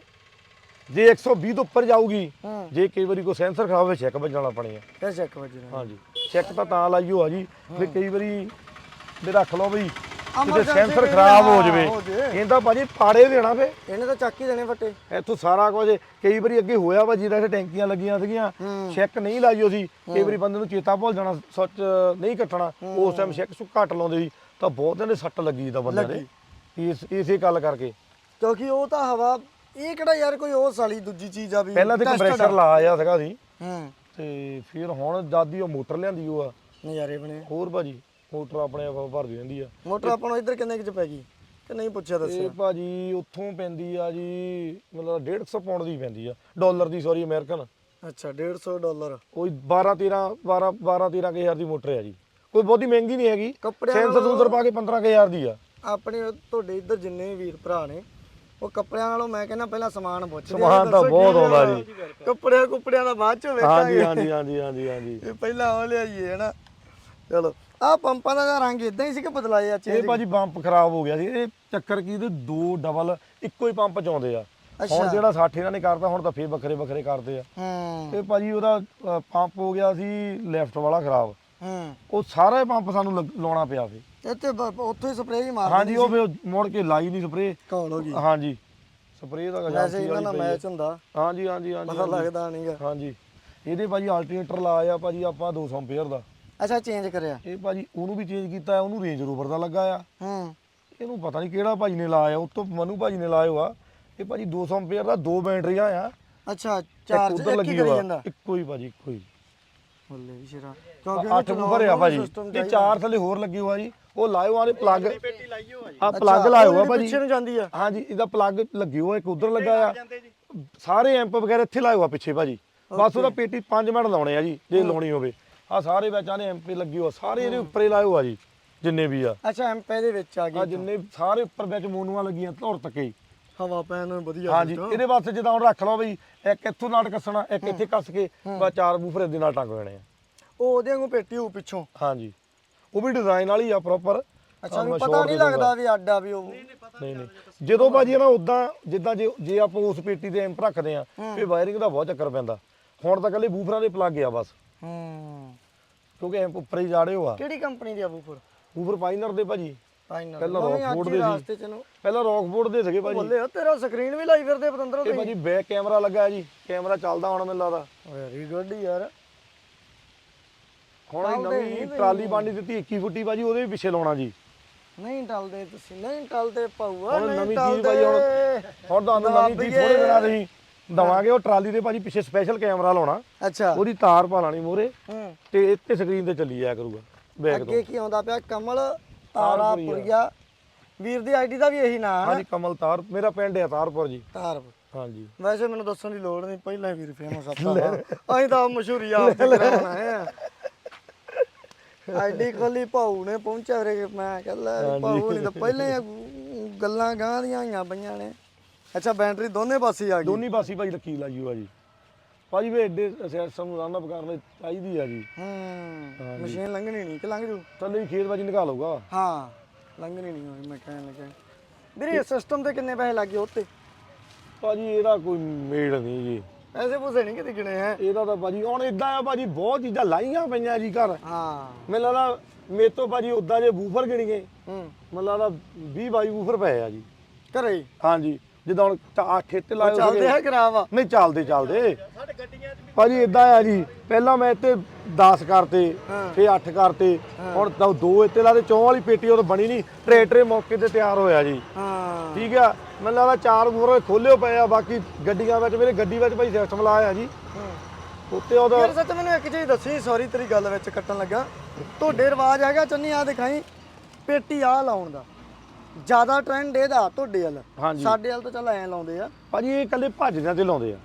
ਜੇ 120 ਤੋਂ ਉੱਪਰ ਜਾਊਗੀ ਹਾਂ। ਜੇ ਕਈ ਵਾਰੀ ਕੋਈ ਸੈਂਸਰ ਖਰਾਬ ਹੋਵੇ ਚੈੱਕ ਵੱਜਣਾ ਪਣੀ ਆ। ਫਿਰ ਚੈੱਕ ਵੱਜਣਾ। ਹਾਂਜੀ। ਚੈੱਕ ਤਾਂ ਤਾਂ ਲਾਈਓ ਆ ਜੀ। ਵੀ ਕਈ ਵਾਰੀ ਵੀ ਰੱਖ ਲਓ ਬਈ ਕਿਤੇ ਸੈਂਸਰ ਖਰਾਬ ਹੋ ਜਾਵੇ। ਇਹਦਾ ਭਾਜੀ ਪਾੜੇ ਦੇਣਾ ਵੇ ਇਹਨੇ ਤਾਂ ਚੱਕ ਹੀ ਦੇਣੇ ਫੱਟੇ। ਇੱਥੋਂ ਸਾਰਾ ਕੁਝ ਕਈ ਵਾਰੀ ਅੱਗੇ ਹੋਇਆ ਵਾ ਜਿਹਦਾ ਇੱਥੇ ਟੈਂਕੀਆਂ ਲੱਗੀਆਂ ਸੀਗੀਆਂ। ਚੈੱਕ ਨਹੀਂ ਲਾਈਓ ਸੀ। ਕਈ ਵਾਰੀ ਬੰਦੇ ਨੂੰ ਚੇਤਾ ਭੁੱਲ ਜਾਣਾ ਸੱਚ ਨਹੀਂ ਕੱਟਣਾ। ਉਸ ਟਾਈਮ ਚੈੱਕ ਸੁ ਘੱਟ ਲਾਉਂਦੇ ਸੀ ਤਾਂ ਬਹੁਤ ਦੇ ਸੱਟ ਲੱਗੀ ਤਾਂ ਬੰਦੇ ਦੇ। ਇਸ ਇਸੇ ਗੱਲ ਕਰਕੇ। ਕਿਉਂਕਿ ਉਹ ਤਾਂ ਹਵਾ ਇਹ ਕਿਹੜਾ ਯਾਰ ਕੋਈ ਉਹ ਸਾਲੀ ਦੂਜੀ ਚੀਜ਼ ਆ ਵੀ ਪਹਿਲਾਂ ਤੇ ਕੰਪਰੈਸਰ। ਲਾਇਆ ਸੀਗਾ ਸੀ। ਹੂੰ। ਤੇ ਫਿਰ ਹੁਣ ਦਾਦੀ ਉਹ ਮੋਟਰ ਲਿਆਂਦੀ ਉਹ ਆ। ਨਜ਼ਾਰੇ ਬਣੇ। ਹੋਰ ਭਾਜੀ। ਮੋਟਰ ਆਪਣੇ ਆਪ ਭਰਦੀ ਰਹਿੰਦੀ ਆ। ਮੋਟਰ ਆਪਾਂ ਨੂੰ ਇੱਧਰ ਕਿੰਨੇ ਕੁ ਚ ਪੈ ਗਈ? ਕਿ ਨਹੀਂ ਪੁੱਛਿਆ ਇਹ ਦੱਸਿਆ? ਭਾਜੀ ਉੱਥੋਂ ਪੈਂਦੀ ਆ ਜੀ ਮਤਲਬ 150 ਪਾਉਂਡ ਦੀ ਪੈਂਦੀ ਆ। ਡਾਲਰ ਦੀ ਸੌਰੀ ਅਮਰੀਕਨ। ਅੱਛਾ 150 ਡਾਲਰ। ਕੋਈ 12 13 12 12 13 ਹਜ਼ਾਰ ਦੀ ਮੋਟਰ ਹੈ ਜੀ। ਕੋਈ ਬਹੁਤੀ ਮਹਿੰਗੀ ਨਹੀਂ ਹੈਗੀ। ਕੱਪੜਿਆਂ ਸੈਂਸਰ ਨਾਲੋਂ- ਸੂਸਰ ਪਾ ਕੇ 15 ਹਜ਼ਾਰ ਦੀ ਆ। ਆਪਣੇ ਤੁਹਾਡੇ ਇੱਧਰ ਜਿੰਨੇ ਵੀਰ ਭਰਾ ਨੇ ਉਹ ਕੱਪੜਿਆਂ ਨਾਲੋਂ ਮੈਂ ਕਹਿੰਦਾ ਪਹਿਲਾਂ ਸਮਾਨ ਪੁੱਛਦੇ ਆ, ਸਮਾਨ ਤਾਂ ਦੱਸੋ ਬਹੁਤ ਆਉਂਦਾ? ਜੀ। ਕੱਪੜਿਆਂ ਕੁੱਪੜਿਆਂ ਦਾ ਬਾਅਦ ਚ ਹਾਂਜੀ ਵੇਖਾਂਗੇ। ਹਾਂਜੀ ਹਾਂਜੀ ਹਾਂਜੀ ਹਾਂਜੀ। ਇਹ ਪਹਿਲਾਂ ਉਹ ਲਿਆਈਏ ਹਨਾ। ਚਲੋ। ਆਹ ਪੰਪਾਂ ਦਾ ਤਾਂ ਰੰਗ ਇਦਾਂ ਹੀ ਸੀ ਕਿ ਬਦਲਾਏ ਆ ਇਹ ਚੇਂਜ ਭਾਜੀ ਪੰਪ ਖਰਾਬ ਹੋ ਗਿਆ ਸੀ ਇਹ ਚੱਕਰ ਕੀ ਇਹਦੇ ਦੋ ਡਬਲ ਇੱਕੋ ਹੀ ਪੰਪ ਚ ਆਉਂਦੇ ਆ ਹੁਣ। ਜਿਹੜਾ 60 ਇਹਨਾਂ ਨੇ ਕਰਤਾ ਹੁਣ ਤਾਂ ਫੇਰ ਵੱਖਰੇ ਵੱਖਰੇ ਕਰਦੇ ਆ। ਹੂੰ। ਇਹ ਭਾਜੀ ਉਹਦਾ ਪੰਪ ਹੋ ਗਿਆ ਸੀ ਲੈਫਟ ਵਾਲਾ ਖਰਾਬ। ਹੂੰ। ਉਹ ਸਾਰਾ ਪੰਪ ਸਾਨੂੰ ਲਾਉਣਾ ਪਿਆ ਫੇ ਇੱਥੇ ਉੱਥੋਂ ਹੀ ਸਪਰੇਅ ਹੀ ਮਾਰ ਹਾਂਜੀ ਉਹ ਫੇ ਮੁੜ ਕੇ ਲਾਈ ਨਹੀਂ ਸਪਰੇ ਕੌਲ ਹੋ ਗਈ। ਹਾਂਜੀ। ਸਪਰੇ ਦਾ ਵੈਸੇ ਏਜੰਸੀ ਇਹਨਾਂ ਆ। ਮੈਚ ਹੁੰਦਾ। ਹਾਂਜੀ ਹਾਂਜੀ ਹਾਂਜੀ ਪਤਾ ਲੱਗਦਾ ਨਹੀਂਗਾ ਹਾਂਜੀ। ਇਹਦੇ ਭਾਜੀ ਆਲਟਰਨੇਟਰ ਲਾਇਆ ਭਾਜੀ ਆਪਾਂ 200 ਐਂਪੀਅਰ ਦਾ। ਅੱਛਾ ਚੇਂਜ ਕਰਿਆ। ਇਹ ਭਾਜੀ ਉਹਨੂੰ ਵੀ ਚੇਂਜ ਕੀਤਾ ਹੈ ਉਹਨੂੰ ਰੇਂਜ ਰੋਵਰ ਦਾ ਲੱਗਾ ਆ। ਹੂੰ। ਇਹਨੂੰ ਪਤਾ ਨਹੀਂ ਕਿਹੜਾ ਭਾਜੀ ਨੇ ਲਾਇਆ ਉਤੋਂ ਮਨੂ ਭਾਜੀ ਨੇ ਲਾਇਆ ਹੋਆ ਇਹ ਭਾਜੀ 200 ਐਂਪੀਅਰ ਦਾ ਦੋ ਬੈਟਰੀਆਂ ਆ। ਅੱਛਾ ਚਾਰਜ ਉਧਰ ਇੱਕ ਹੀ ਕਰੀ ਜਾਂਦਾ। ਇੱਕੋ ਹੀ ਭਾਜੀ ਇੱਕੋ ਹੀ। ਬੱਲੇ ਵੀ ਸ਼ੇਰਾ। ਅੱਠ ਨੂੰ ਭਰਿਆ ਭਾਜੀ। ਇਹ ਚਾਰ ਥੱਲੇ ਹੋਰ ਲੱਗੇ ਹੋਆ ਜੀ। ਉਹ ਲਾਇਓ ਆਲੇ ਪਲੱਗ ਆ ਜੀ। ਆ ਪਲੱਗ ਲਾਇਓ ਆ ਭਾਜੀ। ਪਿੱਛੇ ਨੂੰ ਜਾਂਦੀ ਆ। ਹਾਂਜੀ ਇਹਦਾ ਪਲੱਗ ਲੱਗੇ ਹੋਆ ਇੱਕ ਉਧਰ ਲੱਗਾ ਆ। ਸਾਰੇ ਐਂਪ ਵਗੈਰਾ ਇੱਥੇ ਲਾਇਓ ਆ ਪਿੱਛੇ ਭਾਜੀ। ਬਸ ਉਹਦਾ ਪੇਟੀ 5 ਮਿੰਟ ਲਾਉਣੇ ਆ ਜੀ ਜੇ ਲਾਉਣੀ ਹੋਵੇ। ਆ ਸਾਰੇ ਵਿੱਚ ਆਨੇ ਐਂਪ ਲੱਗੇ ਹੋਆ ਸਾਰੇ ਇਹਦੇ ਉੱਪਰ ਹੀ ਲਾਇਓ ਆ ਜੀ ਜਿੰਨੇ ਵੀ ਆ। ਅੱਛਾ ਐਮਪੇ ਦੇ ਵਿੱਚ ਆ ਆ ਗਈ ਜਿੰਨੇ ਸਾਰੇ ਉੱਪਰ ਵਿੱਚ ਮੋਨੂਆਂ ਲੱਗੀਆਂ ਧੌਰ ਤੱਕੇ। ਹੀ। ਹਵਾ ਪੈਣ ਨੂੰ ਵਧੀਆ ਹਾਂਜੀ ਵਿੱਚੋਂ। ਇਹਦੇ ਵਾਸਤੇ ਜਿੱਦਾਂ ਹੁਣ ਰੱਖ ਲਓ ਬਈ ਇੱਕ ਇੱਥੋਂ ਨਾਟ ਕੱਸਣਾ ਇੱਕ ਇੱਥੇ ਕੱਸ ਕੇ ਬਸ ਚਾਰ ਬੂਫਰ ਦੇ ਨਾਲ ਟੰਗ ਜਾਣੇ ਆ। ਉਹ ਉਹਦੇ ਵਾਂਗੂ ਪੇਟੀ ਹੋਊ ਪਿੱਛੋਂ। ਹਾਂਜੀ ਉਹ ਵੀ ਡਿਜ਼ਾਈਨ ਵਾਲੀ ਆ ਪ੍ਰੋਪਰ ਅੱਛਾ ਵੀ ਪਤਾ ਨਹੀਂ ਲੱਗਦਾ ਵੀ ਅੱਡਾ ਵੀ ਉਹ। ਨਹੀਂ ਨਹੀਂ ਜਦੋਂ ਭਾਜੀ ਨਾ ਉਦਾਂ ਜਿੱਦਾਂ ਜੇ ਜੇ ਆਪਾਂ ਉਸ ਪੇਟੀ ਦੇ ਐਂਪ ਰੱਖਦੇ ਆ ਫਿਰ ਵਾਇਰਿੰਗ ਦਾ ਬਹੁਤ ਚੱਕਰ ਪੈਂਦਾ। ਹੁਣ ਤਾਂ ਕੱਲੇ ਬੂਫਰਾਂ ਦੇ ਪਲੱਗ ਆ ਬਸ। ਹੂੰ। ਕਿਉਂਕਿ ਐਂਪ ਉੱਪਰ ਹੀ ਜਾੜੇ ਹੋ ਆ। ਕਿਹੜੀ ਕੰਪਨੀ ਦੀ ਆ ਬੂਫਰ? ਬੂਫਰ ਪਾਈਨਰ ਦੇ ਭਾਜੀ। ਫਾਈਨਲ ਪਹਿਲਾਂ Rockwood ਦੇ ਸੀ। ਪਹਿਲਾਂ ਰੌਕਫੋਰਡ ਦੇ ਸੀਗੇ ਭਾਜੀ। ਬੱਲੇ ਤੇਰਾ ਸਕਰੀਨ ਵੀ ਲਾਈ ਫਿਰਦੇ ਪਤੰਦਰੋ ਇਹ ਭਾਜੀ ਬੈਕ ਕੈਮਰਾ ਲੱਗਾ ਜੀ। ਕੈਮਰਾ ਚੱਲਦਾ ਹੁਣ ਮੈਨੂੰ ਲੱਗਦਾ। ਵੈਰੀ ਗੁੱਡ ਯਾਰ। ਹੁਣ ਇਹ ਨਵੀਂ ਟਰਾਲੀ ਬਾਂਡੀ ਦਿੱਤੀ 21 ਫੁੱਟੀ ਭਾਜੀ ਉਹਦੇ ਵੀ ਪਿੱਛੇ ਲਾਉਣਾ ਜੀ। ਨਹੀਂ ਟਲਦੇ ਤੁਸੀਂ ਨਹੀਂ ਟਲਦੇ ਪਾਉਆ ਹੁਣ ਨਹੀਂ ਨਵੀਂ ਟਲਦੇ ਚੀਜ਼ ਭਾਜੀ ਹੁਣ ਹੁਣ ਤੁਹਾਨੂੰ ਨਵੀਂ ਚੀਜ਼ ਥੋੜੇ ਦਿਨਾਂ ਦੇ ਹੀ ਦਵਾਂਗੇ ਉਹ ਟਰਾਲੀ ਦੇ ਭਾਜੀ ਪਿੱਛੇ ਸਪੈਸ਼ਲ ਕੈਮਰਾ ਲਾਉਣਾ। ਅੱਛਾ। ਉਹਦੀ ਤਾਰ ਪਾ ਲਾਣੀ ਮੂਰੇ ਹੂੰ। ਤੇ ਇੱਥੇ ਸਕਰੀਨ ਤੇ ਚੱਲੀ ਜਾਇਆ ਕਰੂਗਾ ਬੈਕ ਤੋਂ। ਅੱਗੇ ਕੀ ਆਉਂਦਾ ਪਿਆ? ਕਮਲ ਤਾਰਾਪੁਰੀਆ ਵੀਰ ਦੀ ਆਈਡੀ ਦਾ ਵੀ ਇਹੀ ਨਾਮ ਹੈ। ਹਾਂਜੀ ਕਮਲ ਤਾਰ। ਮੇਰਾ ਪਿੰਡ ਹੈ ਤਾਰਪੁਰ ਜੀ। ਤਾਰਪੁਰ। ਹਾਂਜੀ। ਵੈਸੇ ਮੈਨੂੰ ਦੱਸਣ ਦੀ ਲੋੜ ਨਹੀਂ ਪਹਿਲਾਂ ਵੀਰ ਫੇਮਸ ਆਪਾਂ ਅਸੀਂ ਤਾਂ ਮਸ਼ਹੂਰੀ ਆਪ ਦੀ ਕਰਾਉਣਾ ਹੈ। ਆਈਡੀ ਖੋਲੀ ਭਾਊ ਨੇ ਪਹੁੰਚਿਆ ਵੀਰੇ ਮੈਂ ਕਹਿੰਦਾ ਭਾਊ ਨੇ ਤਾਂ ਪਹਿਲਾਂ ਹੀ ਗੱਲਾਂ ਗਾਂ ਦੀਆਂ ਹੋਈਆਂ ਪਈਆਂ ਨੇ। ਅੱਛਾ ਬੈਟਰੀ ਦੋਨੇ ਪਾਸੇ ਆ ਗਈ। ਦੋਨੀ ਪਾਸੀ ਭਾਜੀ ਲੱਕੀ ਲਾਈਓ ਆ ਜੀ। ਭਾਜੀ ਵੇ ਐਡੇ ਸਿਸਟਮ ਨੂੰ ਰਨ ਅਪ ਕਰਨੇ ਚਾਹੀਦੀ ਆ ਜੀ। ਹੂੰ ਮਸ਼ੀਨ ਲੰਘਣੀ ਨਹੀਂ ਕਿ ਲੰਘ ਜੂ? ਥੱਲੇ ਵੀ ਖੇਤ ਭਾਜੀ ਨਿਕਾਲ ਲਊਗਾ ਹਾਂ ਲੰਘਣੀ ਨਹੀਂ ਹੋਈ ਮੈਂ ਕਹਿਣ ਲੱਗਾ ਵੀਰੇ ਸਿਸਟਮ ਤੇ ਕਿੰਨੇ ਪੈਸੇ ਲੱਗੇ ਉੱਤੇ ਭਾਜੀ ਇਹਦਾ ਕੋਈ ਮੇੜ ਨਹੀਂ ਜੀ। ਪੈਸੇ ਪੂਸੇ ਨਹੀਂ ਕਿਤੇ ਗਿਣੇ ਹੈ? ਇਹਦਾ ਤਾਂ ਭਾਜੀ ਹੁਣ ਇਦਾਂ ਆ ਭਾਜੀ ਬਹੁਤ ਚੀਜ਼ਾਂ ਲਾਈਆਂ ਪਈਆਂ ਜੀ ਘਰ। ਹਾਂ। ਮੈਨੂੰ ਲੱਗਦਾ ਮੇਰੇ ਤੋਂ ਭਾਜੀ ਉਦਾਂ ਜੇ ਬੂਫਰ ਗਿਣੀਏ ਹੂੰ। ਮੈਨੂੰ ਲੱਗਦਾ 20 22 ਬੂਫਰ ਪਏ ਆ ਜੀ। ਘਰੇ ਹੀ। ਹਾਂਜੀ। ਜਿੱਦਾਂ ਹੁਣ ਅੱਠ ਇੱਥੇ ਲਾਏ ਚੱਲਦੇ ਹੈ ਖਰਾਬ ਆ। ਨਹੀਂ ਚੱਲਦੇ ਚੱਲਦੇ। ਭਾਜੀ ਇਦਾਂ ਆ ਜੀ ਪਹਿਲਾਂ ਮੈਂ ਇੱਥੇ 10 ਕਰਤੇ ਫੇ 8 ਕਰਤੇ ਹੁਣ ਤਾਂ ਦੋ ਇੱਥੇ ਲਾਦੇ ਚੌਂ ਵਾਲੀ ਪੇਟੀ ਉਹ ਬਣੀ ਨਹੀਂ ਟਰੈਕਟਰੇ ਮੌਕੇ ਤੇ ਤਿਆਰ ਹੋਇਆ ਜੀ। ਹਾਂ। ਠੀਕ ਆ ਮੈਨੂੰ ਲੱਗਦਾ ਚਾਰ ਬੂਰ ਖੋਲਿਓ ਪਏ ਆ ਬਾਕੀ ਗੱਡੀਆਂ ਵਿੱਚ ਮੇਰੇ ਗੱਡੀ ਵਿੱਚ ਭਾਈ ਸਿਸਟਮ ਲਾਇਆ ਜੀ। ਉੱਤੇ ਉਹਦਾ ਯਾਰ ਸੱਚ ਮੈਨੂੰ ਇੱਕ ਚੀਜ਼ ਦੱਸੀ ਸੌਰੀ ਤੇਰੀ ਗੱਲ ਵਿੱਚ ਕੱਟਣ ਲੱਗਾ ਤੁਹਾਡੇ ਰਿਵਾਜ ਹੈਗਾ ਚੰਨੀ ਆ ਦਿਖਾਈ ਪੇਟੀ ਆ ਲਾਉਣ ਦਾ। ਜ਼ਿਆਦਾ ਟ੍ਰੈਂਡ ਇਹਦਾ ਤੁਹਾਡੇ ਵੱਲ। ਹਾਂਜੀ। ਸਾਡੇ ਵੱਲ ਤਾਂ ਚੱਲ ਐਂ ਲਾਉਂਦੇ ਆ। ਭਾਜੀ ਇਹ ਇਕੱਲੇ ਭੱਜਦਿਆਂ ਤੇ ਲਾਉਂਦੇ ਆ।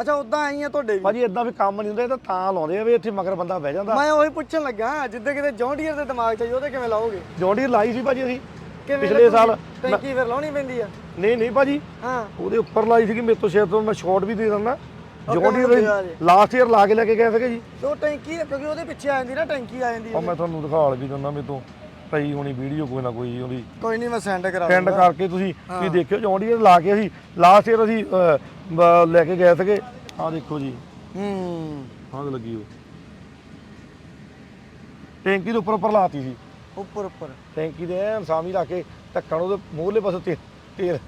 ਅੱਛਾ ਉਦਾਂ ਆਈ ਆ ਤੁਹਾਡੇ ਵੀ। ਭਾਜੀ ਇਦਾਂ ਵੀ ਕੰਮ ਨਹੀਂ ਹੁੰਦਾ ਇਹ ਤਾਂ ਤਾਂ ਲਾਉਂਦੇ ਆ ਵੀ ਇੱਥੇ ਮਗਰ ਬੰਦਾ ਬਹਿ ਜਾਂਦਾ। ਮੈਂ ਉਹੀ ਪੁੱਛਣ ਲੱਗਾ ਜਿੱਦੇ ਕਿਤੇ ਜੌਂਡੀਅਰ ਦੇ ਦਿਮਾਗ 'ਚ ਆਈ, ਉਹਦੇ ਕਿਵੇਂ ਲਾਓਗੇ? ਜੌਂਡੀ ਲਾਈ ਸੀ ਭਾਜੀ ਅਸੀਂ ਕਿਵੇਂ ਪਿਛਲੇ ਸਾਲ। ਟੈਂਕੀ ਫਿਰ ਲਾਉਣੀ ਪੈਂਦੀ ਆ? ਨਹੀਂ ਨਹੀਂ ਭਾਜੀ। ਹਾਂ। ਉਹਦੇ ਉੱਪਰ ਲਾਈ ਸੀਗੀ ਮੇਰੇ ਤੋਂ ਸ਼ਾਇਦ ਤੋਂ ਮੈਂ ਸ਼ਾਰਟ ਵੀ ਦੇ ਦਿੰਦਾ। ਉਹ ਜੌਂਡੀ ਕਿਵੇਂ ਦਿਆ ਜੀ? ਲਾਸਟ ਈਅਰ ਲਾ ਕੇ ਲੈ ਕੇ ਗਏ ਸੀਗੇ ਜੀ। ਤੇ ਉਹ ਟੈਂਕੀ ਆ, ਕਿਉਂਕਿ ਉਹਦੇ ਪਿੱਛੇ ਆ ਜਾਂਦੀ ਨਾ ਟੈਂਕੀ ਆ ਜਾਂਦੀ ਉਹ ਮੈਂ ਤੁਹਾਨੂੰ ਦਿਖਾਲ ਵੀ ਦਿੰਦਾ ਮੇਰੇ ਤੋਂ। ਪਈ ਹੋਣੀ ਵੀਡੀਓ ਕੋਈ ਨਾ ਕੋਈ ਉਹਦੀ। ਕੋਈ ਨਹੀਂ ਮੈਂ ਸੈਂਡ ਕਰਾ ਸੈਂਡ ਕਰਕੇ ਤੁਸੀਂ ਤੁਸੀਂ ਦੇਖਿਓ ਜੌਂਡੀ ਲਾ ਕੇ ਅਸੀਂ ਲਾਸਟ ਈਅਰ ਅਸੀਂ ਅਹ, ਬ- ਲੈ ਕੇ ਗਏ ਸੀਗੇ। ਆਹ ਦੇਖੋ ਜੀ। ਹੂੰ। ਆਹ ਲੱਗੀ ਉਹ ਟੈਂਕੀ ਦੇ ਉੱਪਰ ਉੱਪਰ ਲਾਤੀ ਸੀ। ਉੱਪਰ ਉੱਪਰ ਟੈਂਕੀ ਦੇ ਐਨ ਸਾਮੀ ਲਾ ਕੇ ਢੱਕਣ ਉਹਦੇ ਮੂਹਰਲੇ ਪਾਸੇ ਤੇ ਤੇਲ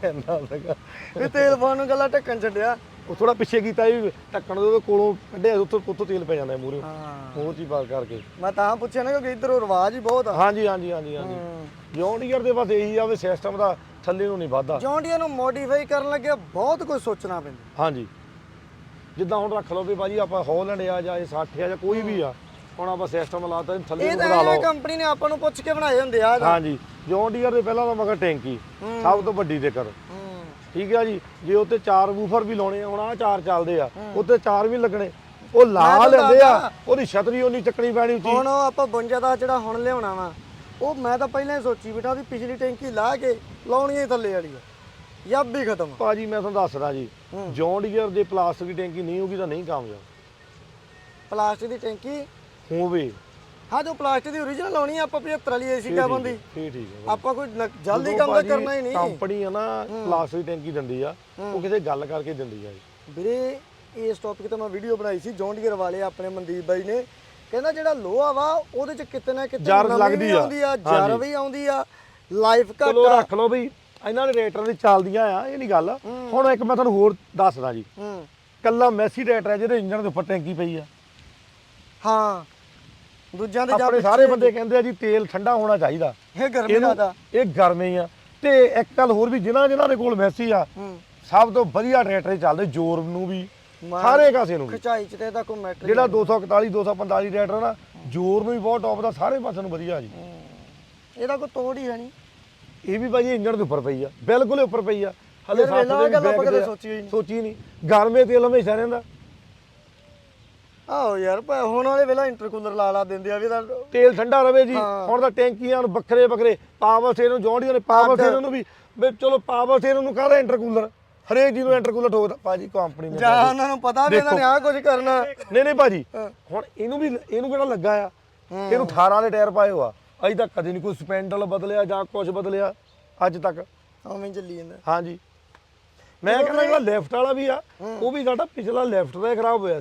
ਇਹ ਤੇਲ ਪਾਉਣ ਨੂੰ ਗੱਲਾਂ ਢੱਕਣ ਛੱਡਿਆ। ਉਹ ਥੋੜਾ ਪਿੱਛੇ ਕੀਤਾ ਵੀ ਢੱਕਣ ਦੇ ਕੋਲੋਂ ਕੱਢਿਆ ਉੱਥੋਂ ਉੱਥੋਂ ਤੇਲ ਪੈ ਜਾਂਦਾ ਮੂਹਰੇ। ਹਾਂ। ਹੋਰ ਚੀਜ਼ ਪਾਸ ਕਰਕੇ। ਮੈਂ ਤਾਂ ਪੁੱਛਿਆ ਨਾ ਕਿਉਂਕਿ ਇਧਰੋਂ ਰਿਵਾਜ ਹੀ ਬਹੁਤ ਆ। ਹਾਂਜੀ ਹਾਂਜੀ ਹਾਂਜੀ ਹਾਂਜੀ। ਜੌਨ ਡੀਅਰ ਦੇ ਬਸ ਇਹੀ ਆ ਵੀ ਸਿਸਟਮ ਦਾ ਥੱਲੇ ਨੂੰ ਨਹੀਂ ਵੱਧਦਾ। ਜੌਂਡੀਆਂ ਨੂੰ ਮੋਡੀਫਾਈ ਕਰਨ ਲੱਗੇ ਬਹੁਤ ਕੁਝ ਸੋਚਣਾ ਪੈਂਦਾ। ਹਾਂਜੀ। ਜਿੱਦਾਂ ਹੁਣ ਰੱਖ ਲਓ ਵੀ ਭਾਜੀ ਆਪਾਂ ਹੌਲੈਂਡ ਆ ਜਾਂ ਇਹ 60 ਆ ਜਾਂ ਕੋਈ ਵੀ ਆ ਹੁਣ ਆਪਾਂ ਸਿਸਟਮ ਲਾਤਾ ਥੱਲੇ ਨੂੰ ਵਧਾ ਇਹ ਲਓ। ਕੰਪਨੀ ਨੇ ਆਪਾਂ ਨੂੰ ਪੁੱਛ ਕੇ ਬਣਾਏ ਹੁੰਦੇ ਆ। ਹਾਂਜੀ। ਜੌਨ ਡੀਅਰ ਦੇ ਪਹਿਲਾਂ ਤਾਂ ਮਗਰ ਟੈਂਕੀ ਸਭ ਤੋਂ ਵੱਡੀ ਦੇ ਕਰ ਹੂੰ। ਠੀਕ ਆ ਜੀ? ਜੇ ਉੱਤੇ ਚਾਰ ਵੂਫਰ ਵੀ ਲਾਉਣੇ ਆ ਹੁਣ ਆ ਚਾਰ ਚੱਲਦੇ ਆ ਉੱਤੇ ਚਾਰ ਵੀ ਲੱਗਣੇ। ਉਹ ਲਾ ਲੈਂਦੇ ਆ। ਉਹਦੀ ਛਤਰੀ ਉਹਨੀ ਚੱਕਣੀ ਪੈਣੀ ਉੱਚੀ। ਹੁਣ ਆਪਾਂ 52 ਦਾ ਜਿਹੜਾ ਹੁਣ ਲਿਆਉਣਾ ਵਾ ਉਹ ਮੈਂ ਤਾਂ ਪਹਿਲਾਂ ਹੀ ਸੋਚੀ ਬਿਠਾ ਵੀ ਪਿਛਲੀ ਟੈਂਕੀ ਲਾ ਕੇ ਲਾਉਣੀ ਹੀ ਥੱਲੇ ਵਾਲੀ ਆ। ਯੱਬ ਹੀ ਖਤਮ। ਭਾਜੀ ਮੈਂ ਤੁਹਾਨੂੰ ਦੱਸਦਾ ਜੀ ਜੌਨ ਡੀਅਰ ਦੇ ਪਲਾਸਟਿਕ ਦੀ ਟੈਂਕੀ ਨਹੀਂ ਹੋਗੀ ਤਾਂ ਨਹੀਂ ਕਾਮਯਾਬ। ਪਲਾਸਟਿਕ ਦੀ ਟੈਂਕੀ ਹੋਵੇ। ਹਾਂ ਜੋ ਪਲਾਸਟਿਕ ਦੀ ਓਰੀਜਨਲ ਲਾਉਣੀ ਆ ਆਪਾਂ 75 ਵਾਲੀ ਏਸੀ ਕੈਬਨ ਦੀ ਠੀਕ ਠੀਕ ਹੈ। ਆਪਾਂ ਕੋਈ ਨ- ਜਲਦੀ ਕੰਮ ਤਾਂ ਕਰਨਾ ਹੀ ਨਹੀਂ। ਕੰਪਨੀ ਆ ਨਾ ਪਲਾਸਟਿਕ ਦੀ ਟੈਂਕੀ ਦਿੰਦੀ ਆ। ਉਹ ਕਿਸੇ ਗੱਲ ਕਰਕੇ ਦਿੰਦੀ ਆ ਜੀ। ਵੀਰੇ ਇਸ ਟੌਪਿਕ ਤੇ ਮੈਂ ਵੀਡੀਓ ਬਣਾਈ ਸੀ ਜੌਂਡੀਅਰ ਵਾਲੇ ਆਪਣੇ ਮਨਦੀਪ ਬਾਈ ਨੇ। ਕਹਿੰਦਾ ਜਿਹੜਾ ਲੋਹਾ ਵਾ ਉਹਦੇ ਚ ਕਿਤੇ ਨਾ ਕਿਤੇ ਜਰ ਨਮੀ ਲੱਗਦੀ ਵੀ ਆ। ਆਉਂਦੀ ਆ ਜਰ ਹਾਂਜੀ। ਵੀ ਆਉਂਦੀ ਆ ਲਾਈਫ ਘੱਟ ਚਲੋ ਆ। ਰੱਖ ਲਓ ਬਈ ਇਹਨਾਂ ਦੇ ਰੇਟਰ ਦੀ ਚੱਲਦੀਆਂ ਆ ਇਹ ਨਹੀਂ ਗੱਲ। ਹੁਣ ਇੱਕ ਮੈਂ ਤੁਹਾਨੂੰ ਹੋਰ ਦੱਸਦਾ ਜੀ। ਹੂੰ। ਕੱਲਾ ਮੈਸੀ ਰੇਟਰ ਹੈ ਜਿਹਦੇ ਇੰਜਣ ਦੇ ਉੱਪਰ ਟੈਂਕੀ ਪਈ ਆ। ਹਾਂ। ਦੂਜਿਆਂ ਦੇ ਜਾਂ ਆਪਣੇ ਸਾਰੇ ਬੰਦੇ ਕਹਿੰਦੇ ਆ ਜੀ ਤੇਲ ਠੰਡਾ ਹੋਣਾ ਚਾਹੀਦਾ। ਇਹ ਗਰਮੀ ਦਾ ਇਹ ਗਰਮੀ ਆ। ਤੇ ਇੱਕ ਗੱਲ ਹੋਰ ਵੀ ਜਿਨ੍ਹਾਂ ਜਿਨ੍ਹਾਂ ਦੇ ਕੋਲ ਮੈਸੀ ਆ ਸਭ ਤੋਂ ਵਧੀਆ ਟਰੈਕਟਰ ਚੱਲਦੇ ਜੋਰ ਨੂੰ ਵੀ ਸਾਰੇ ਕਾਸੇ ਨੂੰ ਖਚਾਈ ਚ ਤੇ ਇਹਦਾ ਕੋਈ ਮੈਟਰ ਜਿਹੜਾ 241 245 ਟਰੈਕਟਰ ਨਾ ਜੋਰ ਨੂੰ ਵੀ ਬਹੁਤ ਟੌਪ ਦਾ ਸਾਰੇ ਪਾਸੇ ਨੂੰ ਵਧੀਆ ਜੀ। ਇਹਦਾ ਕੋਈ ਤੋੜ ਹੀ ਹੈ ਨਹੀਂ। ਇਹ ਵੀ ਭਾਜੀ ਇੰਜਣ ਦੇ ਉੱਪਰ ਪਈ ਆ ਬਿਲਕੁਲ ਉੱਪਰ ਪਈ ਆ। ਹਲੇ ਵੇਲਾ ਦੇ। ਸੋਚੀ ਨਹੀਂ। ਗਰਮੇ ਤੇਲ ਹਮੇਸ਼ਾ ਰਹਿੰਦਾ। ਆਹੋ ਯਾਰ ਭਾਵੇਂ ਹੁਣ ਵਾਲੇ ਵੇਲਾ ਇੰਟਰਕੂਲਰ ਲਾ ਲਾ ਦਿੰਦੇ ਆ ਵੀ ਤਾਂ ਤੇਲ ਠੰਡਾ ਰਵੇ ਜੀ ਹਾਂ। ਹੁਣ ਤਾਂ ਟੈਂਕੀਆਂ ਨੂੰ ਵੱਖਰੇ ਵੱਖਰੇ ਪਾਵਰ ਸਟੇਸ਼ਨ ਨੂੰ ਜੌਂਡੀਆਂ ਨੇ ਪਾਵਰ ਸਟੇਸ਼ਨ ਨੂੰ ਵੀ ਵੀ ਚਲੋ ਪਾਵਰ ਸਟੇਸ਼ਨ ਨੂੰ ਕਾਹਦਾ ਇੰਟਰਕੂਲਰ ਹਰੇਕ ਜੀ ਨੂੰ ਇੰਟਰਕੂਲਰ ਠੋਕਦਾ ਭਾਜੀ ਕੰਪਨੀ ਨੇ ਜਾਂ ਉਹਨਾਂ ਨੂੰ ਪਤਾ ਵੀ ਇਹਨਾਂ ਨੇ ਆਹ ਕੁਝ ਕਰਨਾ। ਨਹੀਂ ਨਹੀਂ ਭਾਜੀ ਹੁਣ ਇਹਨੂੰ ਵੀ ਇਹਨੂੰ ਕਿਹੜਾ ਲੱਗਾ ਆ? ਇਹਨੂੰ 18 ਦੇ ਟਾਇਰ ਪਾਏ ਹੋਆ। ਅਜੇ ਤੱਕ ਕਦੇ ਨਹੀਂ ਕੋਈ ਸਪੈਂਡਲ ਬਦਲਿਆ ਜਾਂ ਕੁਝ ਬਦਲਿਆ ਅੱਜ ਤੱਕ। ਉਵੇਂ ਹੀ ਚੱਲੀ ਜਾਂਦਾ। ਹਾਂਜੀ। ਮੈਂ ਕਹਿੰਦਾ ਜਿਹੜਾ ਲੈਫਟ ਵਾਲਾ ਵੀ ਆ ਉਹ ਵੀ ਸਾਡਾ ਪਿਛਲਾ ਲੈਫਟ ਦਾ ਹੀ ਖਰਾਬ ਹੋਇਆ